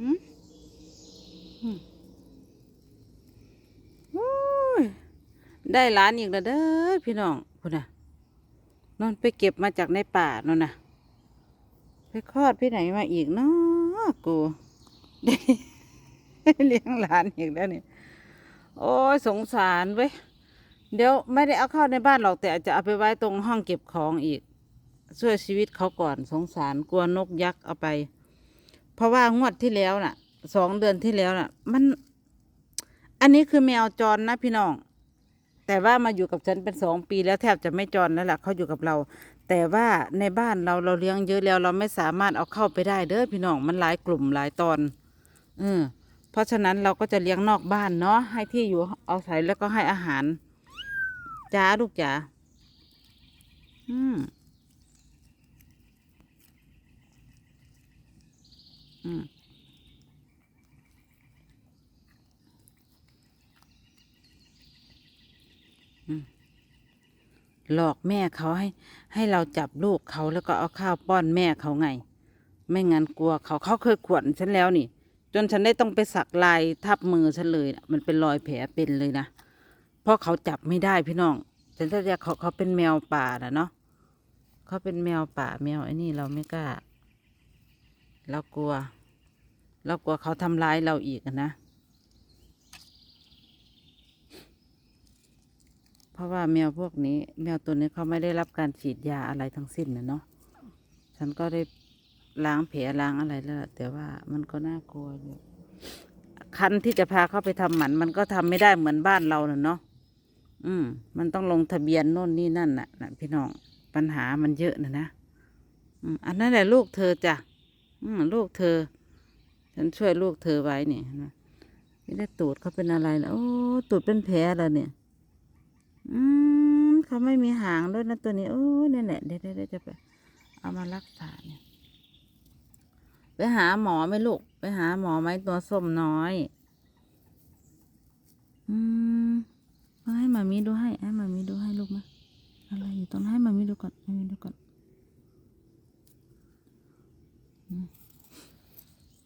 อืมอได้หลานอีกแล้วเด้อพี่น้องพุ่นน่ะนอนไปเก็บมาจากในป่านั่นน่ะ ไปคลอดพี่ไหนมาอีกเนาะกูเลี้ยงหลานอีกแล้วเนี่ยโอ้ยสงสารเว้ยเดี๋ยวไม่ได้เอาเข้าในบ้านหรอกแต่อาจจะเอาไปไว้ตรงห้องเก็บของอีกช่วยชีวิตเขาก่อนสงสารกลัวนกยักษ์เอาไป เพราะว่างวดที่แล้วน่ะสองเดือนที่แล้วน่ะ มัน อันนี้คือแมวจรนะพี่น้อง แต่ว่ามาอยู่กับฉันเป็นสองปีแล้วแทบจะไม่จรแล้วล่ะเขาอยู่กับเรา แต่ว่าในบ้านเราเราเลี้ยงเยอะแล้วเราไม่สามารถเอาเข้าไปได้เด้อพี่น้องมันหลายกลุ่มหลายตอนเออเพราะฉะนั้นเราก็จะเลี้ยงนอกบ้านเนาะให้ที่อยู่เอาศัยแล้วก็ให้อาหารจ้าลูกจ๋าอืม อืมอืมหลอกแม่เขาให้ ให้เราจับลูกเขาแล้วก็เอาข้าวป้อนแม่เขาไง ไม่งั้นกลัวเขาเขาเคยขวนฉันแล้วนี่ จนฉันได้ต้องไปสักลายทับมือฉันเลยมันเป็นรอยแผลเป็นเลยนะเพราะเขาจับไม่ได้พี่น้องฉันจะเรียกเขาเขาเป็นแมวป่านะเนาะเขาเป็นแมวป่าแมวไอ้นี่เราไม่กล้า เรากลัว เรากลัวเขาทำร้ายเราอีกนะ เพราะว่าแมวพวกนี้ แมวตัวนี้เขาไม่ได้รับการฉีดยาอะไรทั้งสิ้นนะเนาะ ฉันก็ได้ล้างแผลล้างอะไรแล้ว แต่ว่ามันก็น่ากลัวอยู่คันที่จะพาเขาไปทำหมัน มันก็ทำไม่ได้เหมือนบ้านเราเนาะ อืม มันต้องลงทะเบียนโน่นนี่นั่นน่ะนะพี่น้อง ปัญหามันเยอะนะนะ อืม อันนั้นแหละลูกเธอจ้ะ ลูกเธอ ฉันช่วยลูกเธอไว้เนี่ยนะไม่ได้ตูดเขาเป็นอะไรแล้วโอ้ตูดเป็นแผลแล้วเนี่ย อืมเขาไม่มีหางด้วยนะตัวนี้ โอ้เนี่ยแหละเดี๋ยวเดี๋ยวเดี๋ยวจะไป เอามารักษาเนี่ย ไปหาหมอไหมลูก ไปหาหมอไหมตัวส้มน้อย อืมเอาให้มามีดูให้ให้มามีดูให้ลูกมาอะไรอยู่ตรงให้มามีดูก่อนหมามีดูก่อนอืม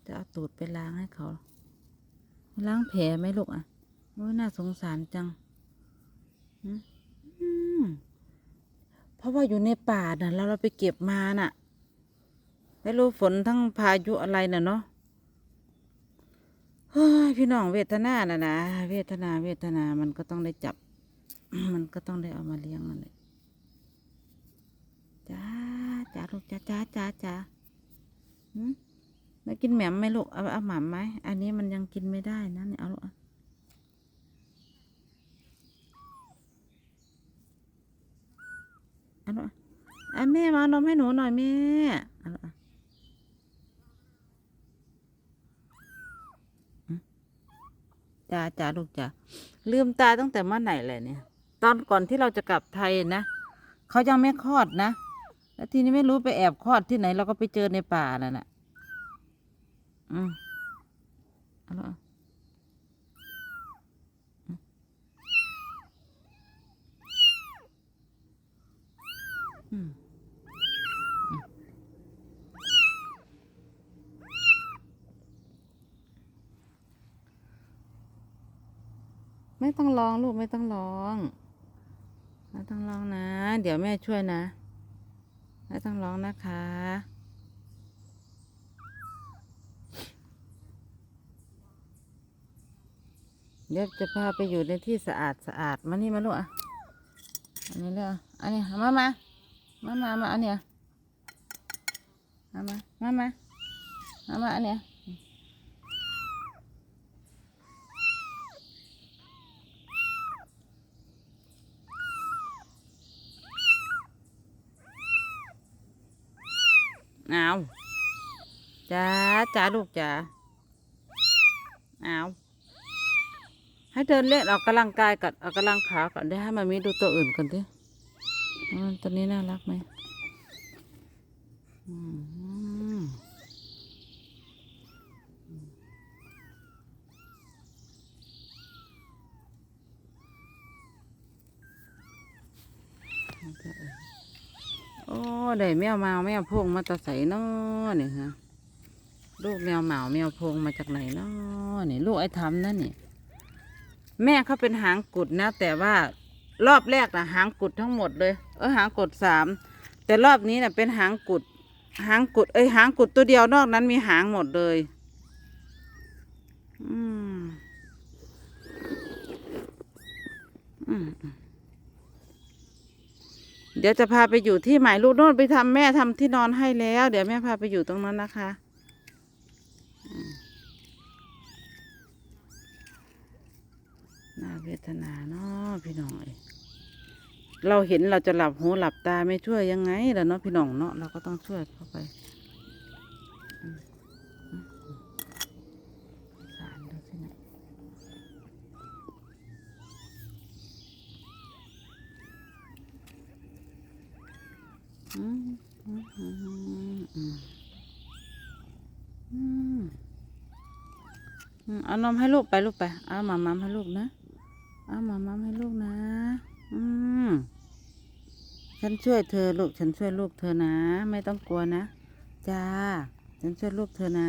จะเอา ตูดไปล้างให้เขา ล้างแผลไหมลูกอะโอ้น่าสงสารจังเพราะว่าอยู่ในป่าน่ะแล้วเราไปเก็บมาน่ะไม่รู้ฝนทั้งพายุอะไรน่ะเนาะเฮ้ยพี่น้องเวทนาน่ะนะเวทนาเวทนามันก็ต้องได้จับ มันก็ต้องได้เอามาเลี้ยงนั่นแหละจ้าจ้าลูกจ้าจ้าจ้าจ้า ไม่กินแหม่มไหมลูก เอาเอาหม่ำไหม อันนี้มันยังกินไม่ได้นะเนี่ยเอาลูกเอาเอาลูกเอาอะแม่มานมให้หนูหน่อยแม่เอาลูกจ้าจ้าลูกจ้าลืมตาตั้งแต่เมื่อไหร่เลยเนี่ย ตอนก่อนที่เราจะกลับไทยนะเขายังไม่คลอดนะ แล้วทีนี้ไม่รู้ไปแอบคลอดที่ไหนเราก็ไปเจอในป่านั่นน่ะ อืมเอาละอืมอืมอืมไม่ต้องร้องลูกไม่ต้องร้องไม่ต้องร้องนะ เดี๋ยวแม่ช่วยนะ ไม่ต้องร้องนะคะ เดี๋ยวจะพาไปอยู่ในที่สะอาดสะอาดมานี่มาลูกอะอันนี้เลยอะอันนี้มามามามามาอันเนี้ยมามามามามามาอันเนี้ยเอาจ้าจ้าลูกจ้าเอา ให้เดินเล่นออกกำลังกายก่อนออกกำลังขาก่อนได้ให้มามีดูตัวอื่นก่อนดิตัวนี้น่ารักไหมอืมโอ้ได้แมวมาแมวพงมาตะใส่นอเนี่ยฮะลูกแมวเหมาแมวพงมาจากไหนเนาะนี่ลูกไอ้ทำนั่นนี่ แม่เขาเป็นหางกุดนะ แต่ว่ารอบแรกนะหางกุดทั้งหมดเลย เออหางกุดสามแต่รอบนี้นะเป็นหางกุด หางกุดเอ้ยหางกุดตัวเดียวนอกนั้นมีหางหมดเลย อืมอืมเดี๋ยวจะพาไปอยู่ที่ใหม่ลูกโน่นไปทำแม่ทำที่นอนให้แล้ว เดี๋ยวแม่พาไปอยู่ตรงนั้นนะคะอืมน่าเว ทนาเนาะพี่น้องเอ้เราเห็นเราจะหลับหูหลับตาไม่ช่วยยังไงล่ะเนาะพี่น้องเนาะเราก็ต้องช่วยเข้าไปสารดูสินอืมอืมอืมอืมอืมเอานมให้ลูกไปลูกไป เอาหมามัมให้ลูกนะ เอาหมามัมให้ลูกนะ อืมฉันช่วยเธอลูก ฉันช่วยลูกเธอนะ ไม่ต้องกลัวนะ จ้า ฉันช่วยลูกเธอนะ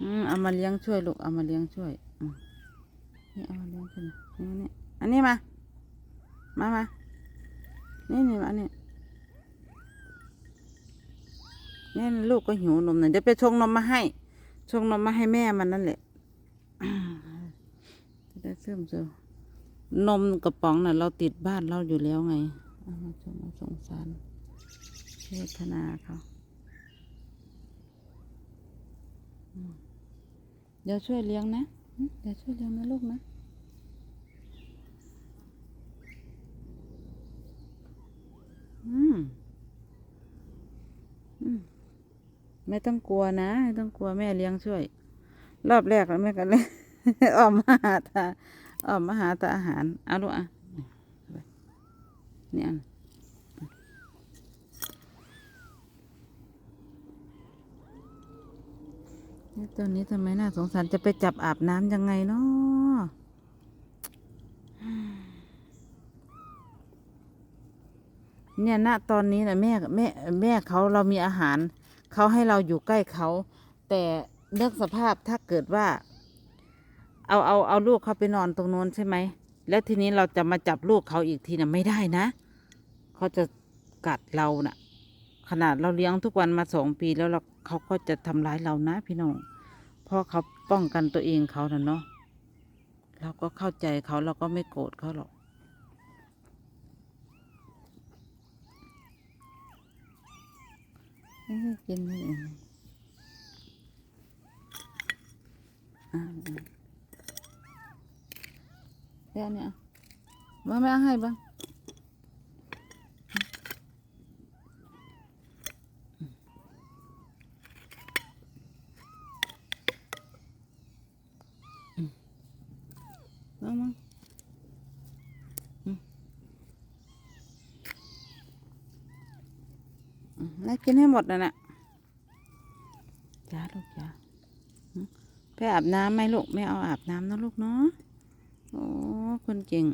อืมเอามาเลี้ยงช่วยลูก เอามาเลี้ยงช่วยอืมนี่เอามาเลี้ยงช่วยนะนี่นี่อันนี้มา มามา นี่นี่มาอันนี้นี่ลูกก็หิวนมนะเดี๋ยวไปชงนมมาให้ ชงนมมาให้แม่มันนั่นแหละจะได้ซึมเจอ นมกระป๋องน่ะ เราติดบ้านเราอยู่แล้วไงอามาชงมาสงสารเวทนาเขาเดี๋ยวช่วยเลี้ยงนะ เดี๋ยวช่วยเลี้ยงนะลูกนะอืมอืมไม่ต้องกลัวนะ ไม่ต้องกลัวแม่เลี้ยงช่วย รอบแรกแล้วแม่ก็เลยออกมาหาตา ออกมาหาตาอาหาร เอาลูกอะนี่อันนี่ตัวนี้ทำไมน่าสงสารจะไปจับอาบน้ำยังไงเนาะเนี่ยณตอนนี้นะแม่แม่แม่เขาเรามีอาหาร เขาให้เราอยู่ใกล้เขา แต่เลือกสภาพถ้าเกิดว่า เอาเอาเอาลูกเขาไปนอนตรงโน้นใช่ไหม แล้วทีนี้เราจะมาจับลูกเขาอีกทีนะไม่ได้นะ เขาจะกัดเราน่ะ ขนาดเราเลี้ยงทุกวันมาสองปีแล้วเราเขาก็จะทำร้ายเรานะพี่น้อง เพราะเขาป้องกันตัวเองเขาน่ะเนาะ เราก็เข้าใจเขาเราก็ไม่โกรธเขาหรอกกินไม่เองอ่า เดี๋ยวเนี่ยมาแม่ให้บ้างมามาแล้วกินให้หมดนะน่ะจ้าลูกจ้าอืมไปอาบน้ำไหมลูกไม่เอาอาบน้ำนะลูกเนาะ โอ้คนเก่ง